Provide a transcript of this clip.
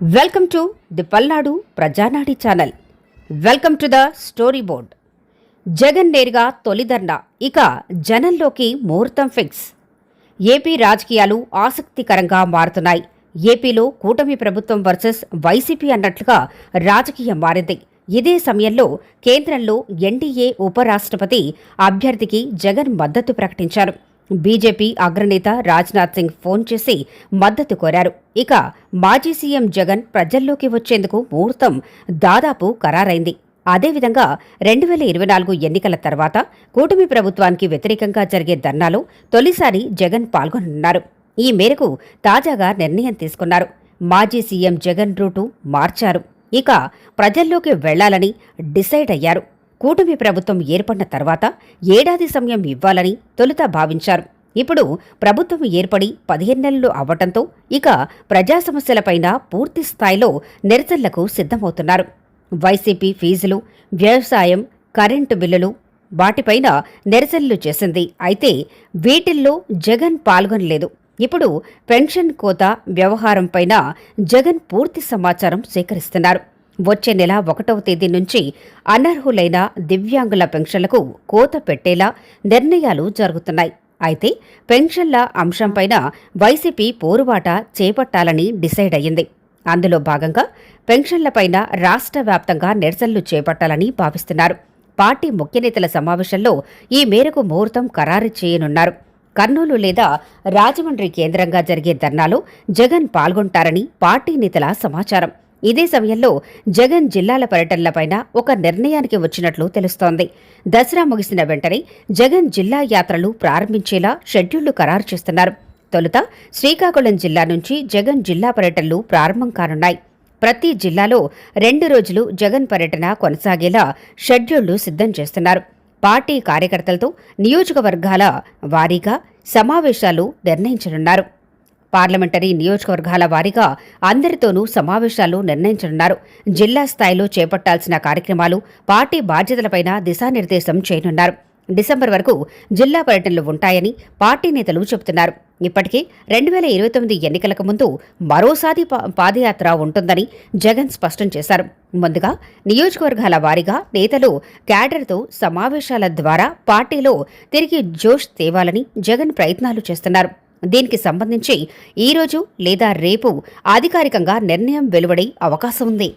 Welcome to the Palnadu Prajanadi channel. Welcome to the story board. Jagan నేరుగా తొలిదర్ణ ఇక జనంలోకి ముహూర్తం ఫిక్స్. ఏపీ రాజకీయాలు ఆసక్తికరంగా మారుతున్నాయి. ఏపీలో కూటమి ప్రభుత్వం వర్సెస్ వైసీపీ అన్నట్లుగా రాజకీయం మారింది. ఇదే సమయంలో కేంద్రంలో ఎన్డీఏ ఉపరాష్ట్రపతి అభ్యర్థికి జగన్ మద్దతు ప్రకటించారు. బీజేపీ అగ్రనేత రాజ్నాథ్ సింగ్ ఫోన్ చేసి మద్దతు కోరారు. ఇక మాజీ సీఎం జగన్ ప్రజల్లోకి వచ్చేందుకు ముహూర్తం దాదాపు ఖరారైంది. అదేవిధంగా రెండు వేల ఇరవై నాలుగు ఎన్నికల తర్వాత కూటమి ప్రభుత్వానికి వ్యతిరేకంగా జరిగే ధర్నాలో తొలిసారి జగన్ పాల్గొనున్నారు ఈ మేరకు తాజాగా నిర్ణయం తీసుకున్నారు. మాజీ సీఎం జగన్ రూటు మార్చారు. ఇక ప్రజల్లోకి వెళ్ళాలని డిసైడ్ అయ్యారు. కూటమి ప్రభుత్వం ఏర్పడిన తర్వాత ఏడాది సమయం ఇవ్వాలని తొలుత భావించారు. ఇప్పుడు ప్రభుత్వం ఏర్పడి పదిహేను నెలలు అవ్వటంతో ఇక ప్రజా సమస్యలపైన పూర్తి స్థాయిలో నిరసనలకు సిద్ధమవుతున్నారు. వైసీపీ ఫీజులు వ్యవసాయం కరెంటు బిల్లులు వాటిపైన నిరసనలు చేసింది. అయితే వీటిల్లో జగన్ పాల్గొనలేదు. ఇప్పుడు పెన్షన్ కోత వ్యవహారంపైన జగన్ పూర్తి సమాచారం సేకరిస్తున్నారు. వచ్చే నెల ఒకటవ తేదీ నుంచి అనర్హులైన దివ్యాంగుల పెన్షన్లకు కోత పెట్టేలా నిర్ణయాలు జరుగుతున్నాయి. అయితే పెన్షన్ల అంశంపైన వైసీపీ పోరుబాట చేపట్టాలని డిసైడ్ అయ్యింది. అందులో భాగంగా పెన్షన్లపైన రాష్ట్ర వ్యాప్తంగా నిరసనలు చేపట్టాలని భావిస్తున్నారు. పార్టీ ముఖ్యనేతల సమావేశంలో ఈ మేరకు ముహూర్తం ఖరారు చేయనున్నారు. కర్నూలు లేదా రాజమండ్రి కేంద్రంగా జరిగే ధర్నాలో జగన్ పాల్గొంటారని పార్టీ నేతల సమాచారం. ఇదే సమయంలో జగన్ జిల్లాల పర్యటనలపైన ఒక నిర్ణయానికి వచ్చినట్లు తెలుస్తోంది. దసరా ముగిసిన వెంటనే జగన్ జిల్లా యాత్రలు ప్రారంభించేలా షెడ్యూళ్ళు ఖరారు చేస్తున్నారు. తొలుత శ్రీకాకుళం జిల్లా నుంచి జగన్ జిల్లా పర్యటనలు ప్రారంభం కానున్నాయి. ప్రతి జిల్లాలో రెండు రోజులు జగన్ పర్యటన కొనసాగేలా షెడ్యూళ్ళు సిద్ధం చేస్తున్నారు. పార్టీ కార్యకర్తలతో నియోజకవర్గాల వారీగా సమావేశాలు నిర్ణయించనున్నారు. పార్లమెంటరీ నియోజకవర్గాల వారీగా అందరితోనూ సమావేశాలు నిర్ణయించనున్నారు. జిల్లా స్థాయిలో చేపట్టాల్సిన కార్యక్రమాలు పార్టీ బాధ్యతలపైన దిశానిర్దేశం చేయనున్నారు. డిసెంబర్ వరకు జిల్లా పర్యటనలు ఉంటాయని పార్టీ నేతలు చెబుతున్నారు. ఇప్పటికే రెండు వేల ఇరవై తొమ్మిది ఎన్నికలకు ముందు మరోసారి పా- పాదయాత్ర ఉంటుందని జగన్ స్పష్టం చేశారు. ముందుగా నియోజకవర్గాల వారీగా నేతలు క్యాడర్తో సమావేశాల ద్వారా పార్టీలో తిరిగి జోష్ తేవాలని జగన్ ప్రయత్నాలు చేస్తున్నారు. దీనికి సంబంధించి ఈరోజు లేదా రేపు అధికారికంగా నిర్ణయం వెలువడే అవకాశం ఉంది.